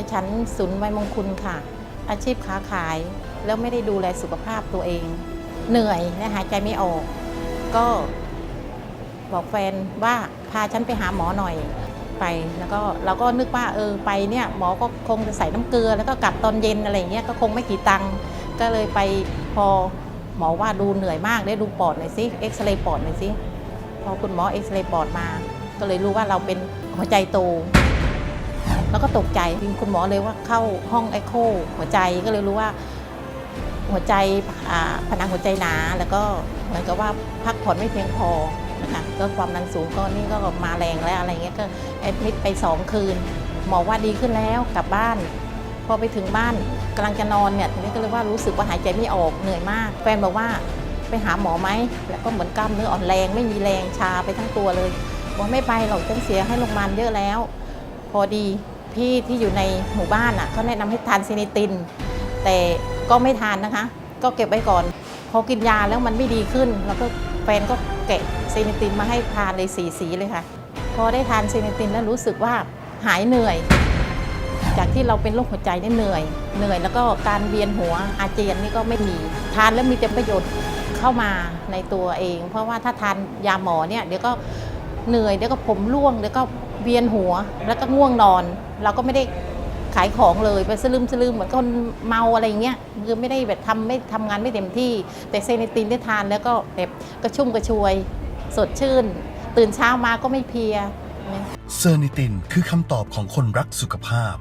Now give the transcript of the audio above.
ดิฉันสุนไวยมงคุณค่ะ อาชีพค้าขายแล้วไม่ได้ดูแลสุขภาพตัวเอง เหนื่อยและหายใจไม่ออก ก็บอกแฟนว่าพาฉันไปหาหมอหน่อยไปแล้วก็เราก็นึกว่าเออไปเนี่ยหมอก็คงจะใส่น้ำเกลือ แล้วก็กลับตอนเย็นอะไรเงี้ยก็คงไม่กี่ตังค์ก็เลยไปพอหมอว่าดูเหนื่อยมากได้ดูปอดหน่อยสิเอ็กซเรย์ปอดหน่อยสิพอคุณหมอเอ็กซเรย์ปอดมา ก็เลยรู้ว่าเราเป็นหัวใจโต แล้วก็ตกใจยิงคุณหมอเลยว่าเข้าห้องไอโคหัวใจก็เลยรู้ว่าหัวใจผนังหัวใจหนา แล้วก็เหมือนกับว่าพักผ่อนไม่เพียงพอนะคะก็ความดันสูงก็นี่ก็มาแรงแล้วอะไรเงี้ยก็แอดมิดไปสองคืน หมอว่าดีขึ้นแล้วกลับบ้าน พอไปถึงบ้านกำลังจะนอนเนี่ยทีนี้ก็เลยว่ารู้สึกว่าหายใจไม่ออกเหนื่อยมาก แฟนบอกว่าไปหาหมอไหมแล้วก็เหมือนกล้ามเนื้ออ่อนแรง ไม่มีแรงชาไปทั้งตัวเลยบอกไม่ไปหรอกฉันเสียให้โรงพยาบาลเยอะแล้ว พอดี พี่ที่อยู่ในหมู่บ้านอะเขาแนะนำให้ทานซินิติน แต่ก็ไม่ทานนะคะ ก็เก็บไว้ก่อน พอกินยาแล้วมันไม่ดีขึ้น แล้วก็แฟนก็แกะซินิตินมาให้ทานเลยสีสีเลยค่ะ พอได้ทานซินิตินแล้วรู้สึกว่าหายเหนื่อย จากที่เราเป็นโรคหัวใจเนี่ยเหนื่อย เหนื่อยแล้วก็การเวียนหัวอาเจียนนี่ก็ไม่มีทานแล้วมีแต่ประโยชน์เข้ามาในตัวเอง เพราะว่าถ้าทานยาหมอเนี่ยเดี๋ยวก็เหนื่อยเดี๋ยวก็ผมร่วงเดี๋ยวก็ เวียนหัวแล้วก็ง่วงนอน เราก็ไม่ได้ขายของเลยไปสลืมสลืมเหมือนคนเมาอะไรเงี้ยคือไม่ได้แบบทำไม่ทำงานไม่เต็มที่ แต่เซนิตินได้ทานแล้วก็แบบกระชุ่มกระชวย สดชื่น ตื่นเช้ามาก็ไม่เพลีย เซอร์นิตินคือคำตอบของคนรักสุขภาพ